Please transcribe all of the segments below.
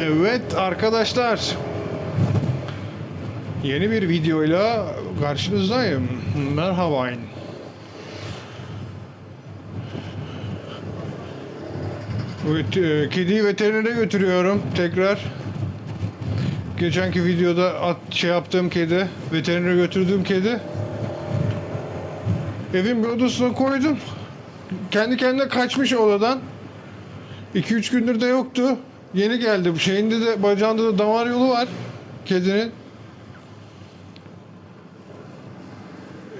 Evet arkadaşlar. Yeni bir videoyla karşınızdayım. Merhaba. E, kediyi veterinere götürüyorum tekrar. Geçenki videoda at, şey yaptığım kedi, veterinere götürdüğüm kedi. Evin bir odasına koydum. Kendi kendine kaçmış odadan. 2-3 gündür de yoktu. Yeni geldi. Bu şeyinde de bacağında da damar yolu var kedinin.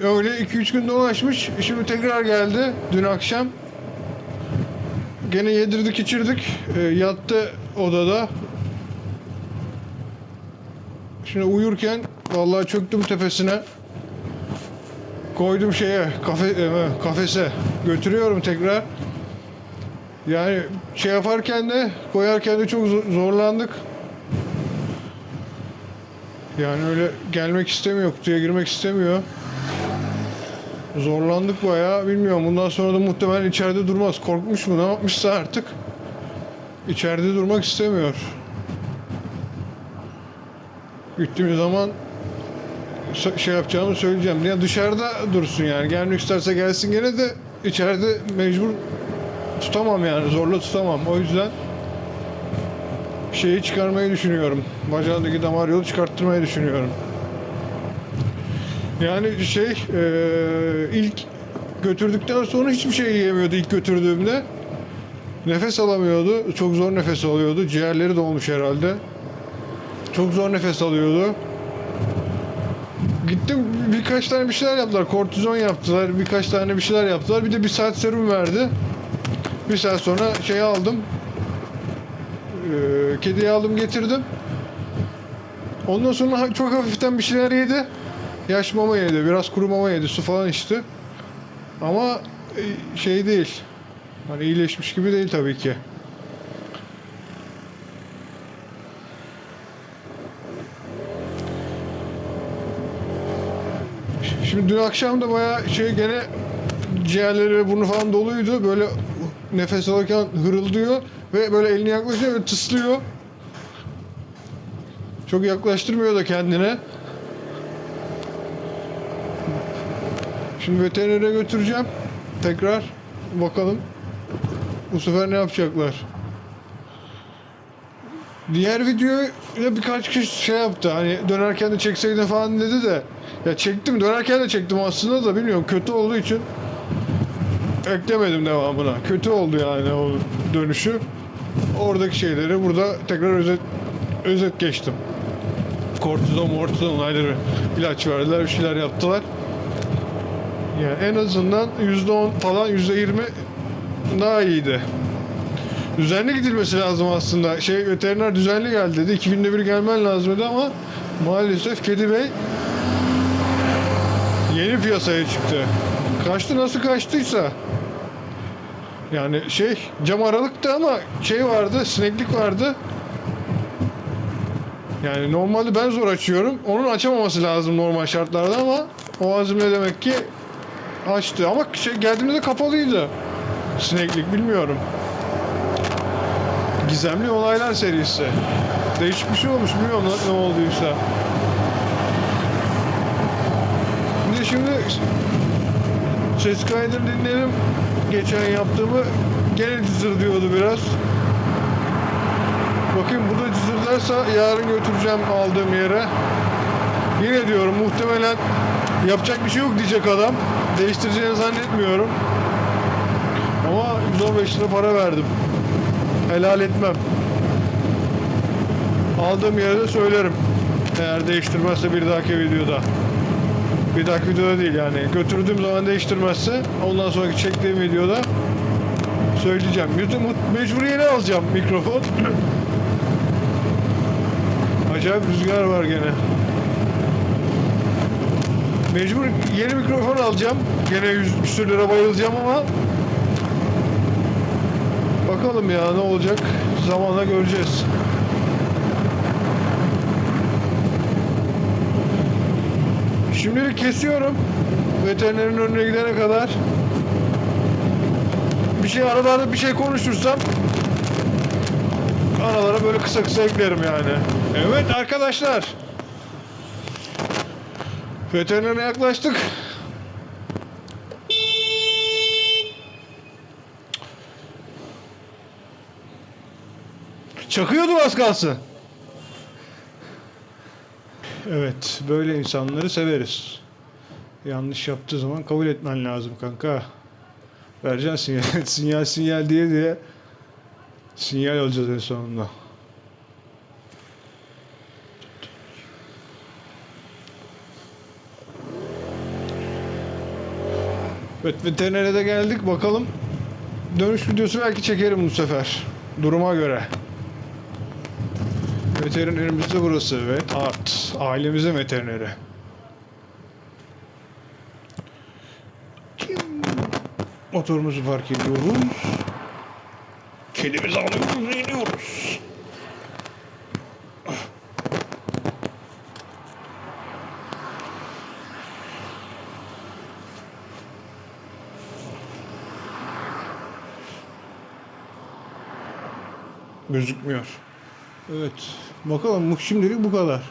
Öyle 2-3 gün dolaşmış. Şimdi tekrar geldi dün akşam. Gene yedirdik içirdik. E, yattı odada. Şimdi uyurken vallahi çöktüm tepesine. Koydum şeye kafe, e, kafese götürüyorum tekrar. Yani şey yaparken de koyarken de çok zor- zorlandık. Yani öyle gelmek istemiyor, kutuya girmek istemiyor. Zorlandık bayağı. Bilmiyorum bundan sonra da muhtemelen içeride durmaz. Korkmuş mu ne yapmışsa artık. İçeride durmak istemiyor. Gittiğimiz zaman şey yapacağımı söyleyeceğim. Ya dışarıda dursun yani. Gelmek isterse gelsin gene de içeride mecbur tutamam yani. Zorla tutamam. O yüzden şeyi çıkarmayı düşünüyorum. Bacağındaki damar yolu çıkarttırmayı düşünüyorum. Yani şey eee, ilk götürdükten sonra hiçbir şey yiyemiyordu ilk götürdüğümde. Nefes alamıyordu. Çok zor nefes alıyordu. Ciğerleri dolmuş herhalde. Çok zor nefes alıyordu. Gittim birkaç tane bir şeyler yaptılar. Kortizon yaptılar. Birkaç tane bir şeyler yaptılar. Bir de bir saat serum verdi. Bir saat sonra şey aldım. Eee kediyi aldım getirdim. Ondan sonra çok hafiften bir şeyler yedi. Yaş mama yedi. Biraz kuru mama yedi. Su falan içti. Ama e, şey değil. Hani iyileşmiş gibi değil tabii ki. Şimdi dün akşam da bayağı şey gene ciğerleri ve burnu falan doluydu. Böyle nefes alırken hırıldıyor ve böyle elini yaklaşıyor ve tıslıyor. Çok yaklaştırmıyor da kendine. Şimdi veterinere götüreceğim. Tekrar bakalım. Bu sefer ne yapacaklar? Diğer videoyu birkaç kişi şey yaptı. Hani dönerken de çekseydin falan dedi de. Ya çektim. Dönerken de çektim aslında da bilmiyorum. Kötü olduğu için eklemedim devamına. Kötü oldu yani o dönüşü. Oradaki şeyleri burada tekrar özet özet geçtim. Kortizon, mortizon ayrı ilaç verdiler, bir şeyler yaptılar. Yani en azından %10 falan %20 daha iyiydi. Düzenli gidilmesi lazım aslında. Şey veteriner düzenli gel dedi. İki günde bir gelmen lazım dedi ama maalesef Kedi Bey yeni piyasaya çıktı. Kaçtı nasıl kaçtıysa. Yani şey cam aralıktı ama şey vardı sineklik vardı. Yani normalde ben zor açıyorum. Onun açamaması lazım normal şartlarda ama o azimle demek ki açtı. Ama şey geldiğimde kapalıydı. Sineklik bilmiyorum. Gizemli olaylar serisi. Değişik bir şey olmuş bilmiyorum ne olduysa. Bir de şimdi ses kaydını dinleyelim. Geçen yaptığımı gene cızır diyordu biraz. Bakayım burada cızırdarsa yarın götüreceğim aldığım yere. Yine diyorum muhtemelen yapacak bir şey yok diyecek adam. Değiştireceğini zannetmiyorum. Ama 115 lira para verdim. Helal etmem. Aldığım yerde söylerim. Eğer değiştirmezse bir dahaki videoda. Bir dahaki videoda değil yani. Götürdüğüm zaman değiştirmezse ondan sonraki çektiğim videoda söyleyeceğim. YouTube mecburiyene alacağım mikrofon. Acayip rüzgar var gene. Mecbur yeni mikrofon alacağım. Gene 100 küsür lira bayılacağım ama bakalım ya ne olacak zamanla göreceğiz. Şimdilik kesiyorum. Veterinerin önüne gidene kadar. Bir şey aralarda bir şey konuşursam aralara böyle kısa kısa eklerim yani. Evet arkadaşlar. Veterinere yaklaştık. Çakıyordu az kalsın. Evet, böyle insanları severiz. Yanlış yaptığı zaman kabul etmen lazım kanka. Vereceksin sinyal, sinyal sinyal diye diye sinyal alacağız en sonunda. Evet veterinere de geldik bakalım. Dönüş videosu belki çekerim bu sefer. Duruma göre. Veterinerimiz de burası ve Art. Ailemizin veterineri. Kim? Motorumuzu park ediyoruz. Kedimizi alıyoruz iniyoruz. Gözükmüyor. Evet. Bakalım şimdilik bu kadar.